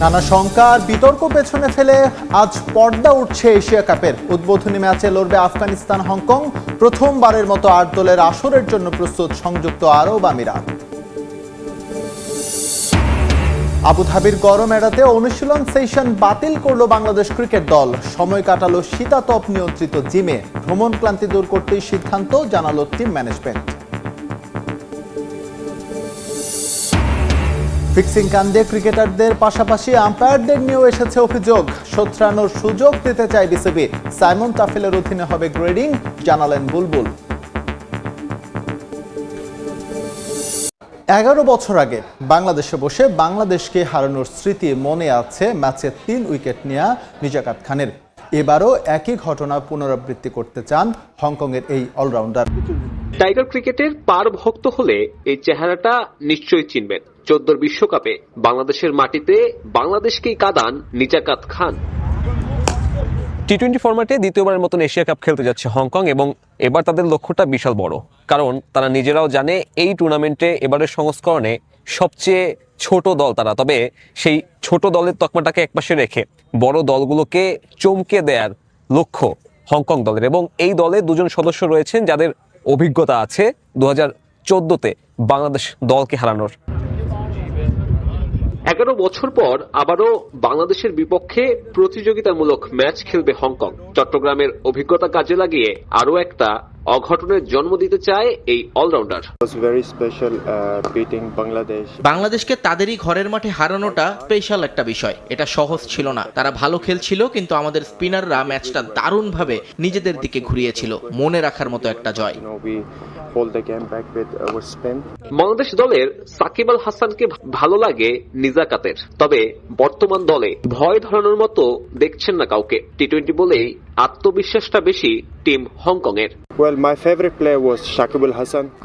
নানা শঙ্কা বিতর্ক পেছনে ফেলে আজ পর্দা উঠছে এশিয়া কাপের। উদ্বোধনী ম্যাচে লড়বে আফগানিস্তান, হংকং। প্রথমবারের মতো আট দলের আসরের জন্য প্রস্তুত সংযুক্ত আরব আমিরাত। আবুধাবির গরম এড়াতে অনুশীলন সেশন বাতিল করল বাংলাদেশ ক্রিকেট দল। সময় কাটালো শীতাতপ নিয়ন্ত্রিত জিমে। ভ্রমণ ক্লান্তি দূর করতেই সিদ্ধান্ত জানালো টিম ম্যানেজমেন্ট ফিক্সিং কাণ্ডে ক্রিকেটারদের পাশাপাশি আম্পায়ারদের নিয়েও এসেছে অভিযোগ। শোধরানোর সুযোগ দিতে চায় বিসিবি। সাইমন টাফেলের অধীনে হবে গ্রেডিং, জানালেন বুলবুল। এগারো বছর আগে বাংলাদেশে বসে বাংলাদেশকে হারানোর স্মৃতি মনে আছে ম্যাচে তিন উইকেট নেওয়া নিজাকাত খানের। এবারও একই ঘটনা পুনরাবৃত্তি করতে চান হংকংয়ের এই অলরাউন্ডার। টাইগার ক্রিকেটের পার ভক্ত হলে এই চেহারাটা নিশ্চয়ই চিনবেন। চোদ্দোর বিশ্বকাপে বাংলাদেশের মাটিতে বাংলাদেশকেই কাদান নিজাকাত খান। টি টোয়েন্টি ফরম্যাটে দ্বিতীয়বারের মতন এশিয়া কাপ খেলতে যাচ্ছে হংকং এবং এবার তাদের লক্ষ্যটা বিশাল বড়। কারণ তারা নিজেরাও জানে এই টুর্নামেন্টে এবারের সংস্করণে সবচেয়ে ছোট দল তারা। তবে সেই ছোট দলের তকমাটাকে একপাশে রেখে বড় দলগুলোকে চমকে দেওয়ার লক্ষ্য হংকং দলের। এবং এই দলে দুজন সদস্য রয়েছেন যাদের অভিজ্ঞতা আছে দু হাজার চোদ্দোতে বাংলাদেশ দলকে হারানোর। এগারো বছর পর আবারও বাংলাদেশের বিপক্ষে প্রতিযোগিতামূলক ম্যাচ খেলবে হংকং। চট্টগ্রামের অভিজ্ঞতা কাজে লাগিয়ে আরও একটা অঘটনের জন্ম দিতে চায় এই অলরাউন্ডার। Uh. বাংলাদেশকে তাদেরই ঘরের মাঠে হারানোটা স্পেশাল একটা বিষয়। এটা সহজ ছিল না। তারা ভালো খেলছিল কিন্তু আমাদের স্পিনাররা ম্যাচটা দারুণভাবে নিজেদের দিকে ঘুরিয়েছিল। মনে রাখার মতো একটা জয়। বাংলাদেশ দলের সাকিব আল হাসানকে ভালো লাগে নিজাকাতের। তবে বর্তমান দলে ভয় ধরানোর মতো দেখছেন না কাউকে। টি টোয়েন্টি বলেই আত্মবিশ্বাসটা বেশি টিম হংকং এর Well, my favorite player was Shakib Al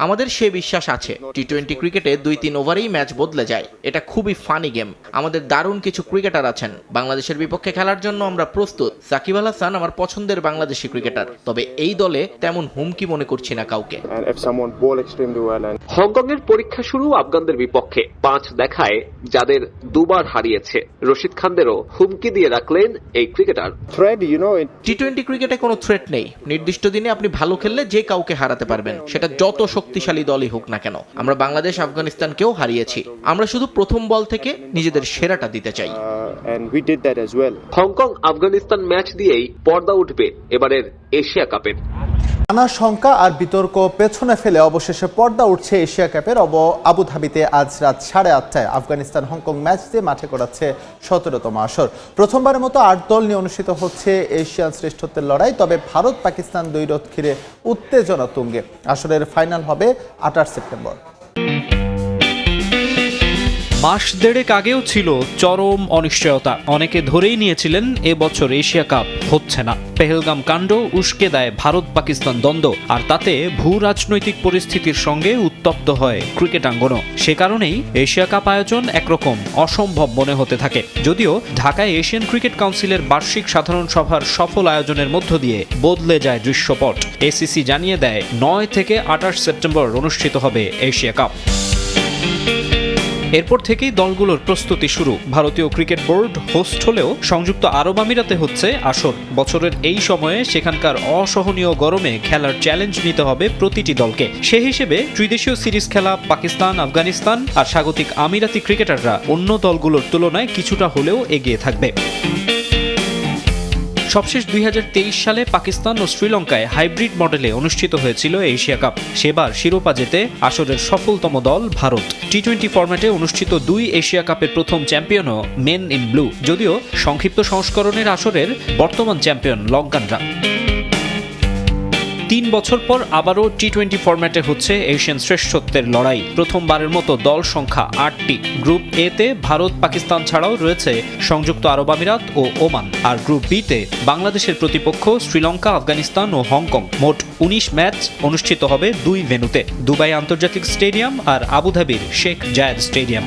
আমাদের সে বিশ্বাস আছে টি টোয়েন্টি ক্রিকেটে দুই তিন ওভারেই ম্যাচ বদলে যায়। এটা খুবই ফানি গেম আমাদের দারুণ কিছু ক্রিকেটার আছেন। বাংলাদেশের বিপক্ষে খেলার জন্য আমরা প্রস্তুত। সাকিব আল হাসান আমার পছন্দের বাংলাদেশি ক্রিকেটার তবে এই দলে তেমন হুমকি মনে করছি না কাউকে। And if someone bowl extremely well and Hong Kong এর পরীক্ষা শুরু আফগানদের বিপক্ষে। পাঁচ দেখায় যাদের দুবার হারিয়েছে। রশিদ খানদেরও হুমকি দিয়ে রাখলেন এই cricketer thread, you know, T twenty ক্রিকেটে কোনো থ্রেট নেই। নির্দিষ্ট দিনে আপনি ভালো খেললে যে কাউকে হারাতে পারবেন। সেটা যত শক্তিশালী দলই হোক না কেন। আমরা বাংলাদেশ, আফগানিস্তানকেও হারিয়েছি। আমরা শুধু প্রথম বল থেকে নিজেদের সেরাটা দিতে চাই। Uh. হংকং, আফগানিস্তান ম্যাচ দিয়েই পর্দা উঠবে এবারের এশিয়া কাপের। নানা শঙ্কা আর বিতর্ক পেছনে ফেলে অবশেষে পর্দা উঠছে এশিয়া কাপের অব আবুধাবিতে। আজ রাত সাড়ে আটটায় আফগানিস্তান হংকং ম্যাচ দিয়ে মাঠে করাচ্ছে সতেরোতম আসর। প্রথমবারের মতো আট দল নিয়ে অনুষ্ঠিত হচ্ছে এশিয়ান শ্রেষ্ঠত্বের লড়াই, তবে ভারত পাকিস্তান দুই রথ ঘিরে উত্তেজনা তুঙ্গে। আসরের ফাইনাল হবে আঠাশ সেপ্টেম্বর। মাস দেড়েক আগেও ছিল চরম অনিশ্চয়তা। অনেকে ধরেই নিয়েছিলেন, এবছর এশিয়া কাপ হচ্ছে না। পেহেলগাম কাণ্ড উস্কে দেয় ভারত পাকিস্তান দ্বন্দ্ব, আর তাতে ভূ রাজনৈতিক পরিস্থিতির সঙ্গে উত্তপ্ত হয় ক্রিকেট ক্রিকেটাঙ্গনও। সে কারণেই এশিয়া কাপ আয়োজন একরকম অসম্ভব মনে হতে থাকে। যদিও ঢাকায় এশিয়ান ক্রিকেট কাউন্সিলের বার্ষিক সাধারণ সভার সফল আয়োজনের মধ্য দিয়ে বদলে যায় দৃশ্যপট। এসিসি জানিয়ে দেয়, নয় থেকে আঠাশ সেপ্টেম্বর অনুষ্ঠিত হবে এশিয়া কাপ। এরপর থেকেই দলগুলোর প্রস্তুতি শুরু। ভারতীয় ক্রিকেট বোর্ড হোস্ট হলেও সংযুক্ত আরব আমিরাতে হচ্ছে আসর। বছরের এই সময়ে সেখানকার অসহনীয় গরমে খেলার চ্যালেঞ্জ নিতে হবে প্রতিটি দলকে। সে হিসেবে ত্রিদেশীয় সিরিজ খেলা পাকিস্তান, আফগানিস্তান আর স্বাগতিক আমিরাতি ক্রিকেটাররা অন্য দলগুলোর তুলনায় কিছুটা হলেও এগিয়ে থাকবে। সবশেষ দুই হাজার তেইশ সালে পাকিস্তান ও শ্রীলঙ্কায় হাইব্রিড মডেলে অনুষ্ঠিত হয়েছিল এশিয়া কাপ। সেবার শিরোপা জেতে আসরের সফলতম দল ভারত। টি টোয়েন্টি ফরম্যাটে অনুষ্ঠিত দুই এশিয়া কাপের প্রথম চ্যাম্পিয়নও মেন ইন ব্লু যদিও সংক্ষিপ্ত সংস্করণের আসরের বর্তমান চ্যাম্পিয়ন লঙ্কানরা। তিন বছর পর আবারও টি টোয়েন্টি ফরম্যাটে হচ্ছে এশিয়ান শ্রেষ্ঠত্বের লড়াই। প্রথমবারের মতো দল সংখ্যা আটটি। গ্রুপ এ তে ভারত, পাকিস্তান ছাড়াও রয়েছে সংযুক্ত আরব আমিরাত ও ওমান। আর গ্রুপ বি তে বাংলাদেশের প্রতিপক্ষ শ্রীলঙ্কা, আফগানিস্তান ও হংকং। মোট উনিশ ম্যাচ অনুষ্ঠিত হবে দুই ভেন্যুতে। দুবাই আন্তর্জাতিক স্টেডিয়াম আর আবুধাবির শেখ জায়েদ স্টেডিয়াম।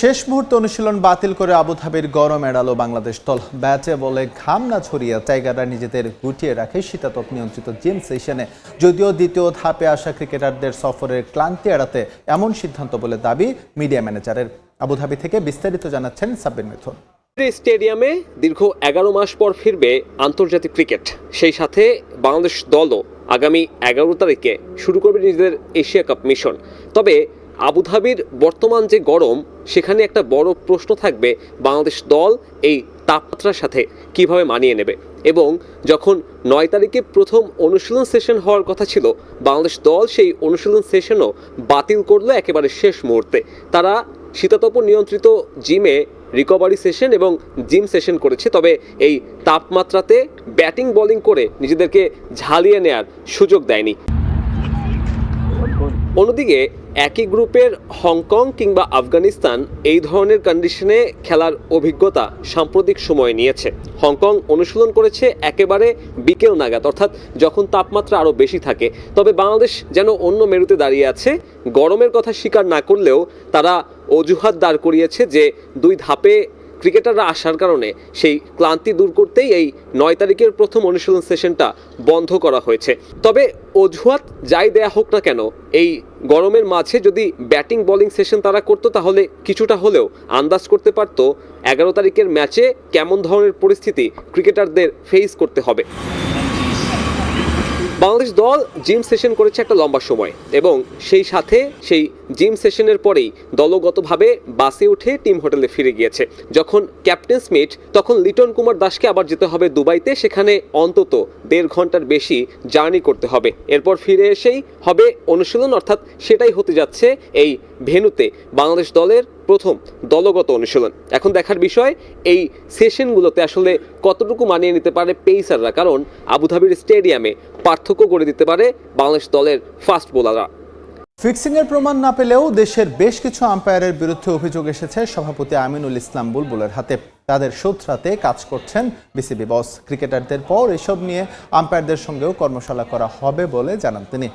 শেষ মুহূর্তে অনুশীলন বাতিল করে আবুধাবির গরম এড়ালো বাংলাদেশ দল। ব্যাটে বলে ঘাম না ছড়িয়ে টাইগাররা নিজেদের গুটিয়ে রাখে শীতাতপ নিয়ন্ত্রিত জিম সেশনে। যদিও দ্বিতীয় ধাপে আসা ক্রিকেটারদের সফরের ক্লান্তি এড়াতে এমন সিদ্ধান্ত বলে দাবি মিডিয়া ম্যানেজারের। আবুধাবি থেকে বিস্তারিত জানাচ্ছেন সাব্বির মিথুন। স্টেডিয়ামে দীর্ঘ এগারো মাস পর ফিরবে আন্তর্জাতিক ক্রিকেট। সেই সাথে বাংলাদেশ দলও আগামী এগারো তারিখে শুরু করবে নিজেদের এশিয়া কাপ মিশন। তবে আবুধাবির বর্তমান যে গরম, সেখানে একটা বড় প্রশ্ন থাকবে, বাংলাদেশ দল এই তাপমাত্রার সাথে কীভাবে মানিয়ে নেবে? এবং যখন নয় তারিখে প্রথম অনুশীলন সেশন হওয়ার কথা ছিল, বাংলাদেশ দল সেই অনুশীলন সেশনও বাতিল করল একেবারে শেষ মুহূর্তে। তারা শীতাতপ নিয়ন্ত্রিত জিমে রিকভারি সেশন এবং জিম সেশন করেছে, তবে এই তাপমাত্রাতে ব্যাটিং বোলিং করে নিজেদেরকে ঝালিয়ে নেয়ার সুযোগ দেয়নি। অন্যদিকে একই গ্রুপের হংকং কিংবা আফগানিস্তান এই ধরনের কন্ডিশনে খেলার অভিজ্ঞতা সাম্প্রতিক সময়ে নিয়েছে। হংকং অনুশীলন করেছে একেবারে বিকেল নাগাদ, অর্থাৎ যখন তাপমাত্রা আরও বেশি থাকে। তবে বাংলাদেশ যেন অন্য মেরুতে দাঁড়িয়ে আছে, গরমের কথা স্বীকার না করলেও তারা অজুহাত দাঁড় করিয়েছে যে দুই ধাপে ক্রিকেটাররা আসার কারণে সেই ক্লান্তি দূর করতেই এই নয় তারিখের প্রথম অনুশীলন সেশনটা বন্ধ করা হয়েছে। তবে অজুহাত যাই দেয়া হোক না কেন, এই গরমের মাঝে যদি ব্যাটিং, বলিং সেশন তারা করতো, তাহলে কিছুটা হলেও আন্দাজ করতে পারত এগারো তারিখের ম্যাচে কেমন ধরনের পরিস্থিতি ক্রিকেটারদের ফেস করতে হবে। বাংলাদেশ দল জিম সেশন করেছে একটা লম্বা সময় এবং সেই সাথে সেই জিম সেশনের পরেই দলগতভাবে বাসে উঠে টিম হোটেলে ফিরে গিয়েছে। যখন ক্যাপ্টেন স্মিথ তখন লিটন কুমার দাসকে আবার যেতে হবে দুবাইতে, সেখানে অন্তত দেড় ঘণ্টার বেশি জার্নি করতে হবে। এরপর ফিরে এসেই হবে অনুশীলন, অর্থাৎ সেটাই হতে যাচ্ছে এই ভেনুতে বাংলাদেশ দলের প্রথম দলগত অনুশীলন। এখন দেখার বিষয়, এই সেশনগুলোতে আসলে কতটুকু মানিয়ে নিতে পারে পেইসাররা কারণ আবুধাবির স্টেডিয়ামে পার্থক্য করে দিতে পারে বাংলাদেশ দলের ফাস্ট বোলাররা। ফিক্সিংয়ের প্রমাণ না পেলেও দেশের বেশ কিছু আম্পায়ারের বিরুদ্ধে অভিযোগ এসেছে সভাপতি আমিনুল ইসলাম বুলবুলের হাতে। তাদের শোধরাতে কাজ করছেন বিসিবি বস। ক্রিকেটারদের পর এসব নিয়ে আম্পায়ারদের সঙ্গেও কর্মশালা করা হবে বলে জানান তিনি।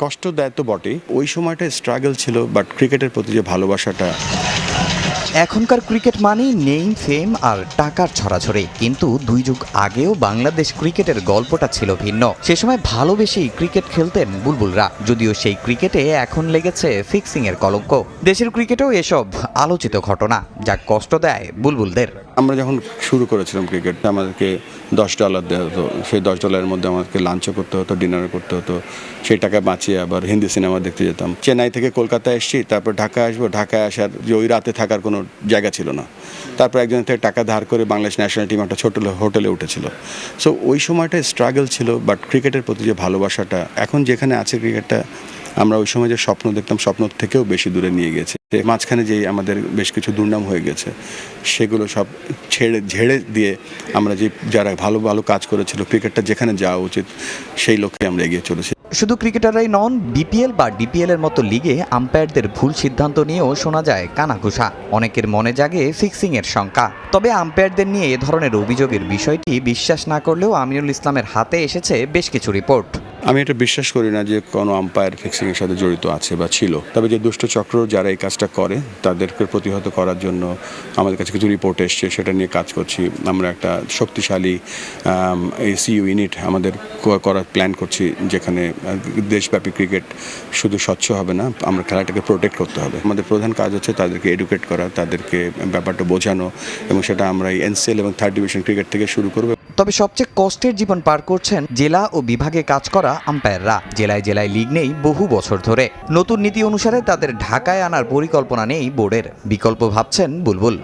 কষ্টদায়ক তো বটেই। ওই সময়টা স্ট্রাগল ছিল বাট ক্রিকেটের প্রতি যে ভালোবাসাটা এখনকার ক্রিকেট মানেই নেই ফেম আর টাকার ছড়াছড়ি। কিন্তু দুই যুগ আগেও বাংলাদেশ ক্রিকেটের গল্পটা ছিল ভিন্ন। সে সময় ভালোবেসেই ক্রিকেট খেলতেন বুলবুলরা। যদিও সেই ক্রিকেটে এখন লেগেছে ফিক্সিং এর কলঙ্ক। দেশের ক্রিকেটেও এসব আলোচিত ঘটনা যা কষ্ট দেয় বুলবুলদের। আমরা যখন শুরু করেছিলাম ক্রিকেট আমাদেরকে দশ ডলার দেওয়া হতো সেই দশ ডলারের মধ্যে আমাকে লাঞ্চও করতে হতো ডিনারও করতে হতো। সেই টাকা বাঁচিয়ে আবার হিন্দি সিনেমা দেখতে যেতাম। চেন্নাই থেকে কলকাতায় এসেছি, তারপর ঢাকায় আসব। ঢাকায় আসার যে ওই রাতে থাকার কোনো জায়গা ছিল না। তারপর একজনের থেকে টাকা ধার করে বাংলাদেশ ন্যাশনাল টিম একটা ছোট হোটেলে উঠেছিল। সো ওই সময়টা স্ট্রাগল ছিল বাট ক্রিকেটের প্রতি যে ভালোবাসাটা, এখন যেখানে আছে ক্রিকেটটা আমরা ওই সময় যে স্বপ্ন দেখতাম, স্বপ্ন থেকেও বেশি দূরে নিয়ে গেছে। মাঝখানে যে আমাদের বেশ কিছু দুর্নাম হয়ে গেছে, সেগুলো সব ছেড়ে, ঝেড়ে দিয়ে আমরা যে যারা ভালো ভালো কাজ করেছিল, ক্রিকেটটা যেখানে যাওয়া উচিত, সেই লক্ষ্যে আমরা এগিয়ে চলেছি। শুধু ক্রিকেটাররাই নন বিপিএল বা ডিপিএল এর মতো লিগে আম্পায়ারদের ভুল সিদ্ধান্ত নিয়েও শোনা যায় কানাঘুষা। অনেকের মনে জাগে ফিক্সিং এর শঙ্কা। তবে আম্পায়ারদের নিয়ে এ ধরনের অভিযোগের বিষয়টি বিশ্বাস না করলেও আমিনুল ইসলামের হাতে এসেছে বেশ কিছু রিপোর্ট। আমি এটা বিশ্বাস করি না যে কোনো আম্পায়ার ফিক্সিংয়ের সাথে জড়িত আছে বা ছিল। তবে যে দুষ্ট চক্র যারা এই কাজটা করে, তাদেরকে প্রতিহত করার জন্য আমাদের কাছে কিছু রিপোর্ট এসছে, সেটা নিয়ে কাজ করছি। আমরা একটা শক্তিশালী এসিইউ ইউনিট আমাদের করার প্ল্যান করছি, যেখানে দেশব্যাপী ক্রিকেট শুধু স্বচ্ছ হবে না, আমরা খেলাটাকে প্রোটেক্ট করতে হবে। আমাদের প্রধান কাজ হচ্ছে তাদেরকে এডুকেট করা, তাদেরকে ব্যাপারটা বোঝানো, এবং সেটা আমরা এই এনসিএল এবং থার্ড ডিভিশন ক্রিকেট থেকে শুরু করব তবে সবচেয়ে কষ্টের জীবন পার করছেন জেলা ও বিভাগে কাজ করা আম্পায়াররা। জেলায় জেলায় লিগ নেই বহু বছর ধরে। নতুন নীতি অনুসারে তাদের ঢাকায় আনার পরিকল্পনা নেই বোর্ডের। বিকল্প ভাবছেন বুলবুল।